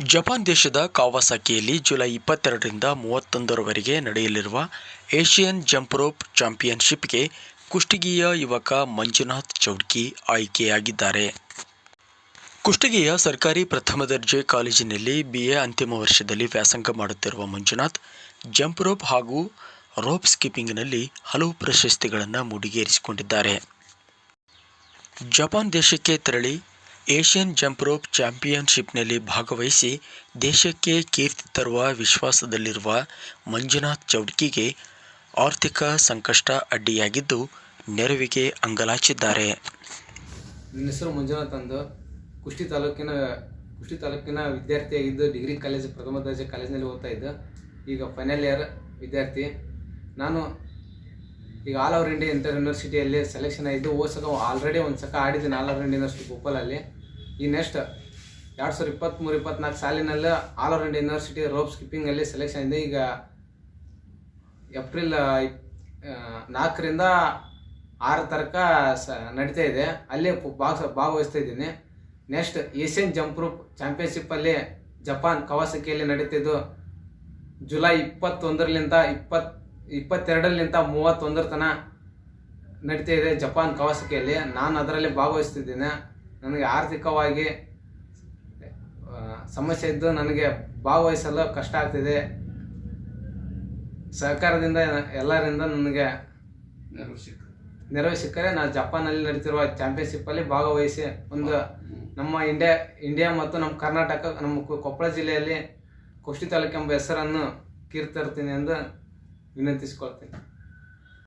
Japan ದೇಶದ ಕಾವಾಸಾಕಿಯಲ್ಲಿ July ಇಪ್ಪತ್ತೆರಡರಿಂದ ಮೂವತ್ತೊಂದರವರೆಗೆ ನಡೆಯಲಿರುವ ಏಷ್ಯನ್ ಜಂಪ್ ರೋಪ್ ಚಾಂಪಿಯನ್ಶಿಪ್ಗೆ ಕುಷ್ಟಗಿಯ ಯುವಕ ಮಂಜುನಾಥ್ ಚೌಡ್ಕಿ ಆಯ್ಕೆಯಾಗಿದ್ದಾರೆ. ಕುಷ್ಟಗಿಯ ಸರ್ಕಾರಿ ಪ್ರಥಮ ದರ್ಜೆ ಕಾಲೇಜಿನಲ್ಲಿ ಬಿಎ ಅಂತಿಮ ವರ್ಷದಲ್ಲಿ ವ್ಯಾಸಂಗ ಮಾಡುತ್ತಿರುವ ಮಂಜುನಾಥ್, ಜಂಪ್ ರೋಪ್ ಹಾಗೂ ರೋಪ್ ಸ್ಕಿಪ್ಪಿಂಗ್ನಲ್ಲಿ ಹಲವು ಪ್ರಶಸ್ತಿಗಳನ್ನು ಮುಡಿಗೇರಿಸಿಕೊಂಡಿದ್ದಾರೆ. ಜಪಾನ್ ದೇಶಕ್ಕೆ ತೆರಳಿ ಏಷ್ಯನ್ ಜಂಪ್ ರೋಪ್ ಚಾಂಪಿಯನ್ಶಿಪ್ನಲ್ಲಿ ಭಾಗವಹಿಸಿ ದೇಶಕ್ಕೆ ಕೀರ್ತಿ ತರುವ ವಿಶ್ವಾಸದಲ್ಲಿರುವ ಮಂಜುನಾಥ್ ಚೌಡ್ಕಿಗೆ ಆರ್ಥಿಕ ಸಂಕಷ್ಟ ಅಡ್ಡಿಯಾಗಿದ್ದು ನೆರವಿಗೆ ಅಂಗಲಾಚಿದ್ದಾರೆ. ನನ್ನ ಹೆಸರು ಮಂಜುನಾಥ್ ಅಂದು. ಕುಷ್ಟಿ ತಾಲೂಕಿನ ಕುಷ್ಟಿ ತಾಲೂಕಿನ ವಿದ್ಯಾರ್ಥಿಯಾಗಿದ್ದು ಡಿಗ್ರಿ ಕಾಲೇಜ್, ಪ್ರಥಮ ದರ್ಜೆ ಕಾಲೇಜಿನಲ್ಲಿ ಓದ್ತಾ ಇದ್ದು, ಈಗ ಫೈನಲ್ ಇಯರ್ ವಿದ್ಯಾರ್ಥಿ. ನಾನು ಈಗ ಆಲ್ ಓವರ್ ಇಂಡಿಯಾ ಇಂಟರ್ ಯೂನಿವರ್ಸಿಟಿಯಲ್ಲಿ ಸೆಲೆಕ್ಷನ್ ಆಗಿದ್ದು, ಹೋದ ಸಲ ಆಲ್ರೆಡಿ ಒಂದು ಸಲ ಆಡಿದ್ದೀನಿ ಆಲ್ ಓವರ್ ಇಂಡಿಯಾ ಯೂನಿವರ್ಸಿಟಿ ಭೋಪಾಲಲ್ಲಿ ಈ ನೆಕ್ಸ್ಟ್ ಎರಡು ಸಾವಿರದ ಇಪ್ಪತ್ತ್ಮೂರು ಇಪ್ಪತ್ನಾಲ್ಕು ಸಾಲಿನಲ್ಲಿ all over India university rope ಸ್ಕಿಪ್ಪಿಂಗಲ್ಲಿ selection ಇದೆ. ಈಗ ಏಪ್ರಿಲ್ ನಾಲ್ಕರಿಂದ ಆರು ತನಕ ಸ, ನಡೀತಾ ಇದೆ. ಅಲ್ಲಿ ಭಾಗ ಭಾಗವಹಿಸ್ತಾ ಇದ್ದೀನಿ. ನೆಕ್ಸ್ಟ್ ಏಷ್ಯನ್ ಜಂಪ್ ರೂಪ್ ಚಾಂಪಿಯನ್ಶಿಪ್ಪಲ್ಲಿ ಜಪಾನ್ ಕವಾಸಕಿಯಲ್ಲಿ ನಡೀತಿದ್ದು. ಜುಲೈ ಇಪ್ಪತ್ತೊಂದರಲಿಂದ ಇಪ್ಪತ್ ಇಪ್ಪತ್ತೆರಡರಲಿಂದ ಮೂವತ್ತೊಂದರ ತನಕ ನಡೀತಾ ಇದೆ ಜಪಾನ್ ಕವಾಸಕಿಯಲ್ಲಿ ನಾನು ಅದರಲ್ಲಿ ಭಾಗವಹಿಸ್ತಿದ್ದೇನೆ. ನನಗೆ ಆರ್ಥಿಕವಾಗಿ ಸಮಸ್ಯೆ ಇದ್ದು ನನಗೆ ಭಾಗವಹಿಸಲು ಕಷ್ಟ ಆಗ್ತಿದೆ. ಸಹಕಾರದಿಂದ ಎಲ್ಲರಿಂದ ನನಗೆ ನೆರವು ಸಿಕ್ಕರೆ ನಾನು ಜಪಾನಲ್ಲಿ ನಡೀತಿರುವ ಚಾಂಪಿಯನ್ಶಿಪ್ಪಲ್ಲಿ ಭಾಗವಹಿಸಿ ಒಂದು ನಮ್ಮ ಇಂಡಿಯಾ ಇಂಡಿಯಾ ಮತ್ತು ನಮ್ಮ ಕರ್ನಾಟಕ ನಮ್ಮ ಕೊಪ್ಪಳ ಜಿಲ್ಲೆಯಲ್ಲಿ ಕುಷ್ಟಿ ತಾಲೂಕು ಎಂಬ ಹೆಸರನ್ನು ಕೀರ್ತರ್ತೀನಿ ಎಂದು ವಿನಂತಿಸಿಕೊಳ್ತೀನಿ.